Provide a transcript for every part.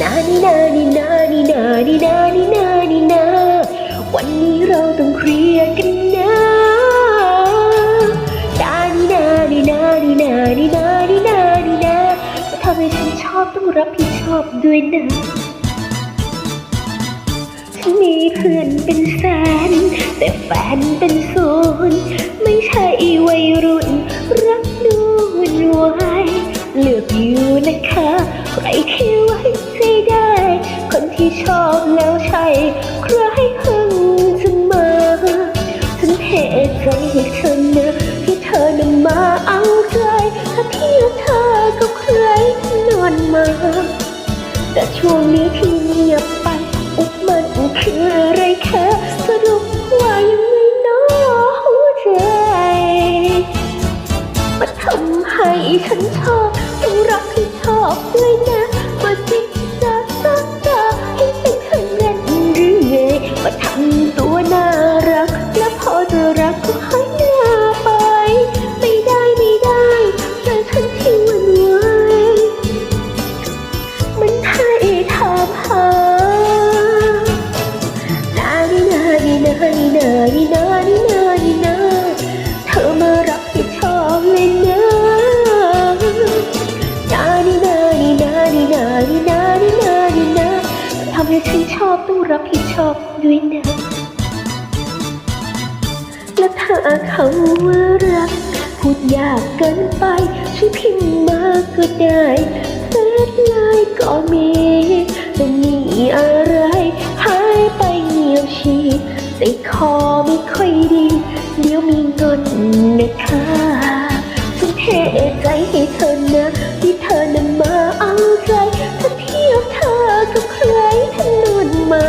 นานีนานีนานีนานีนานีนานีนา วันนี้เราต้องเคลียร์กันนะนานีนานีนานีนานีนานีนานีนาทำให้ฉันชอบต้องรับผิดชอบด้วยนะฉันมีเพื่อนเป็นแสนแต่แฟนเป็นศูนย์ไม่ใช่วัยรุ่น รักนูนวายเลือกอยู่นะคะ ใครคิดไว้ ชอบแล้วใช่ใครหึงจะมาฉันเหตุใจให้เธอนะที่เธอนำมาเอาใจถ้าที่เธอก็ใครนอนมา แต่ช่วงนี้ที่เงียบไปอุบมันคืออะไรคะสรุ รักก็ให้หน้าไป ไม่ได้ไม่ได้ใจฉันที่หวันไหวมันให้ถามหานาดีนาดีนาดีนาดีนาดีนาดีนาเธอมารับผิดชอบเลยนะนาดีนาดีนาดีนาดีนาดีนาดีนาทำให้ฉันชอบต้องรับผิดชอบด้วยนะ และถ้าคำว่ารัก พูดยากเกินไปช่วยพิมพ์มาก็ได้เฟซไลน์ก็มีแต่มีอะไรหายไปเงียบชีใจคอไม่ค่อยดี เดี๋ยวมีเงินนะคะฉันเทใจให้เธอนะที่เธอนำมาเอาใจถ้าเทียบเธอกับใครท่านนวนมา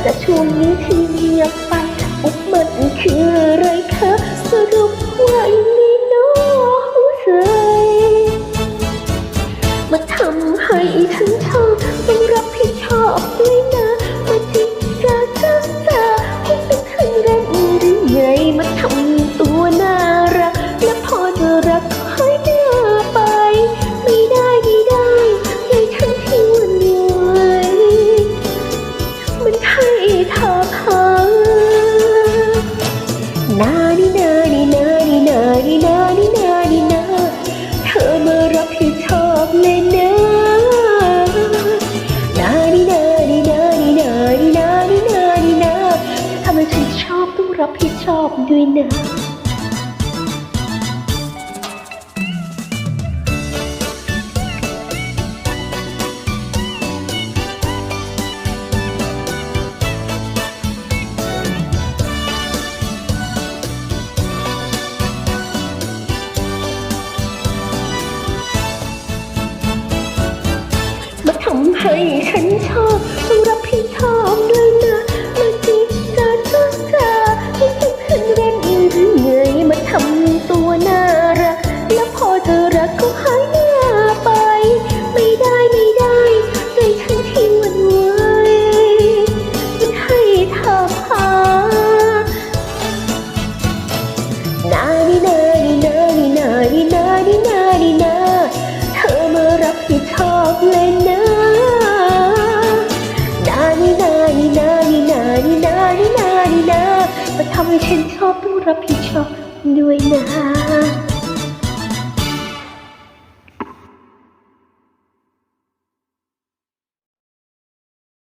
แต่ช่วงนี้ที่เงียบ คืออะไร ท ฉันชอบต้องรับผิดชอบด้วยนะ